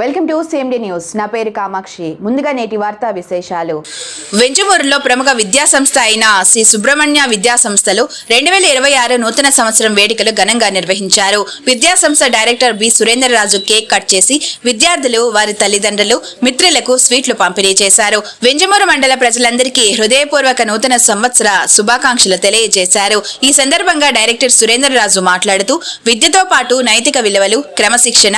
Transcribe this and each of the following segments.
Welcome to సేమ్డే news నా పేరు కామాక్షి. ముందుగా నేటి వార్తా విశేషాలు. వెంజమూరులో ప్రముఖ విద్యా సంస్థ అయిన శ్రీ సుబ్రహ్మణ్య విద్యా సంస్థలు రెండు వేల ఇరవై ఆరు నూతన సంవత్సరం వేడుకలు ఘనంగా నిర్వహించారు. విద్యా సంస్థ director B. Surendraraju cake cut చేసి విద్యార్థులు వారి తల్లిదండ్రులు మిత్రులకు స్వీట్లు పంపిణీ చేశారు. వెంజమూరు మండల ప్రజలందరికీ హృదయపూర్వక నూతన సంవత్సర శుభాకాంక్షలు తెలియజేశారు. ఈ సందర్భంగా డైరెక్టర్ సురేంద్రరాజు మాట్లాడుతూ విద్యతో పాటు నైతిక విలువలు క్రమశిక్షణ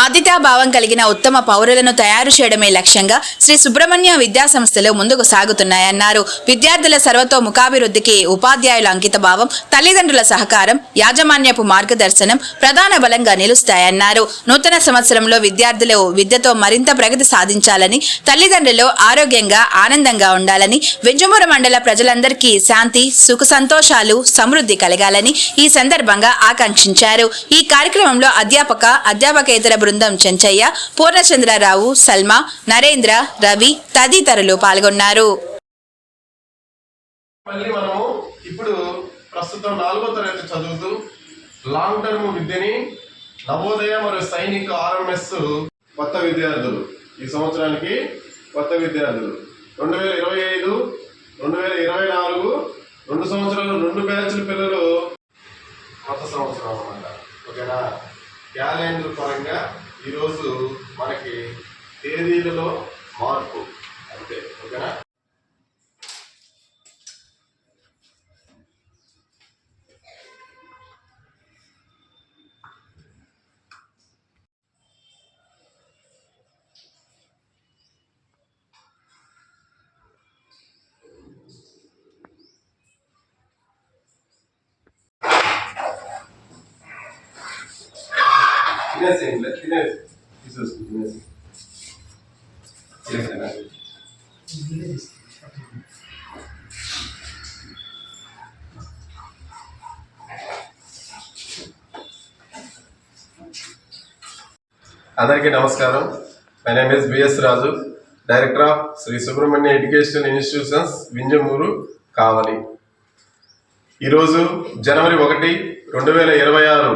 బాధ్యతాభావం కలిగిన ఉత్తమ పౌరులను తయారు చేయడమే లక్ష్యంగా శ్రీ సుబ్రహ్మణ్య విద్యా సంస్థలు ముందుకు సాగుతున్నాయన్నారు. విద్యార్థుల సర్వతోముఖాభివృద్ధికి ఉపాధ్యాయుల అంకితభావం తల్లిదండ్రుల సహకారం యాజమాన్యపు మార్గదర్శనం ప్రధాన బలంగా నిలుస్తాయన్నారు. నూతన సంవత్సరంలో విద్యార్థులు విద్యతో మరింత ప్రగతి సాధించాలని తల్లిదండ్రులు ఆరోగ్యంగా ఆనందంగా ఉండాలని వెంజమూర మండల ప్రజలందరికీ శాంతి సుఖ సంతోషాలు సమృద్ధి కలగాలని ఈ సందర్భంగా ఆకాంక్షించారు. ఈ కార్యక్రమంలో అధ్యాపక అధ్యాపకేతర బృందం చెంచయ్య పూర్ణచంద్రరావు సల్మా నరేంద్ర రవి తదితరులు పాల్గొన్నారు. మళ్ళీ మనము ఇప్పుడు ప్రస్తుతం నాలుగో తరగతి చదువుతూ లాంగ్ టర్మ్ విద్యని నవోదయ మరియు సైనిక ఆర్ఎంఎస్ కొత్త విద్యార్థులు. ఈ సంవత్సరానికి కొత్త విద్యార్థులు. రెండు వేల ఇరవై ఐదు రెండు వేల ఇరవై నాలుగు రెండు సంవత్సరాలు రెండు బ్యాచ్ల పిల్లలు కొత్త సంవత్సరం అన్నమాట. ఓకేనా? క్యాలెండర్ పరంగా ఈరోజు మనకి తేదీలలో మార్పు. అంతే ఓకేనా? తినేసేయండి తినేసి తీసేసుకో తినేసి అందరికీ నమస్కారం. My name is BS Raju director of Shri Subrahmanya educational institutions Vinjamuru Kavali ఈరోజు జనవరి ఒకటి రెండు వేల ఇరవై ఆరు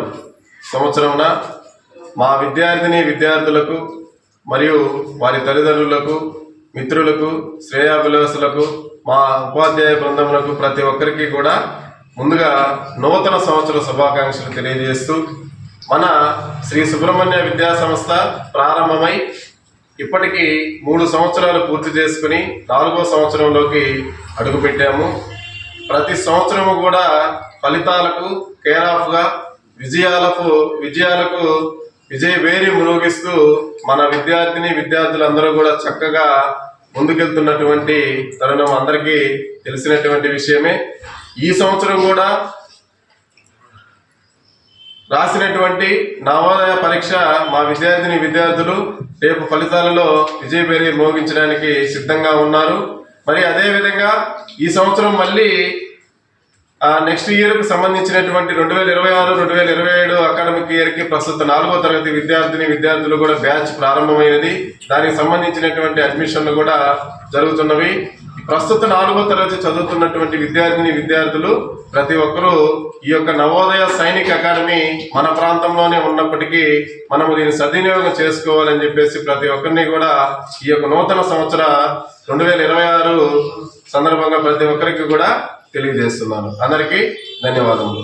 సంవత్సరంన మా విద్యార్థిని విద్యార్థులకు మరియు వారి తల్లిదండ్రులకు మిత్రులకు శ్రేయాభిలాసులకు మా ఉపాధ్యాయ బృందములకు ప్రతి ఒక్కరికి కూడా ముందుగా నూతన సంవత్సర శుభాకాంక్షలు తెలియజేస్తూ మన శ్రీ సుబ్రహ్మణ్య విద్యా సంస్థ ప్రారంభమై ఇప్పటికీ మూడు సంవత్సరాలు పూర్తి చేసుకుని నాలుగో సంవత్సరంలోకి అడుగుపెట్టాము. ప్రతి సంవత్సరము కూడా ఫలితాలకు కేర్ ఆఫ్గా విజయాలకు విజయాలకు విజయ వేరి మునోగిస్తూ మన విద్యార్థిని విద్యార్థులందరూ కూడా చక్కగా ముందుకెళ్తున్నటువంటి తరుణం అందరికీ తెలిసినటువంటి విషయమే. ఈ సంవత్సరం కూడా రాసినటువంటి నవోదయ పరీక్ష మా విద్యార్థిని విద్యార్థులు రేపు ఫలితాలలో విజయబేరి మోగించడానికి సిద్ధంగా ఉన్నారు. మరి అదేవిధంగా ఈ సంవత్సరం మళ్ళీ నెక్స్ట్ ఇయర్కు సంబంధించినటువంటి రెండు వేల ఇరవై ఆరు రెండు వేల ఇరవై ఏడు అకాడమిక్ ఇయర్కి ప్రస్తుత నాలుగో తరగతి విద్యార్థిని విద్యార్థులు కూడా బ్యాచ్ ప్రారంభమైనది. దానికి సంబంధించినటువంటి అడ్మిషన్లు కూడా జరుగుతున్నవి. ప్రస్తుత నాలుగో తరగతి చదువుతున్నటువంటి విద్యార్థిని విద్యార్థులు ప్రతి ఒక్కరూ ఈ యొక్క నవోదయ సైనిక్ అకాడమీ మన ప్రాంతంలోనే ఉన్నప్పటికీ మనము దీన్ని సద్వినియోగం చేసుకోవాలని చెప్పేసి ప్రతి ఒక్కరిని కూడా ఈ యొక్క నూతన సంవత్సర రెండు వేల ఇరవై ఆరు సందర్భంగా ప్రతి ఒక్కరికి కూడా తెలియజేస్తున్నాను. అందరికీ ధన్యవాదములు.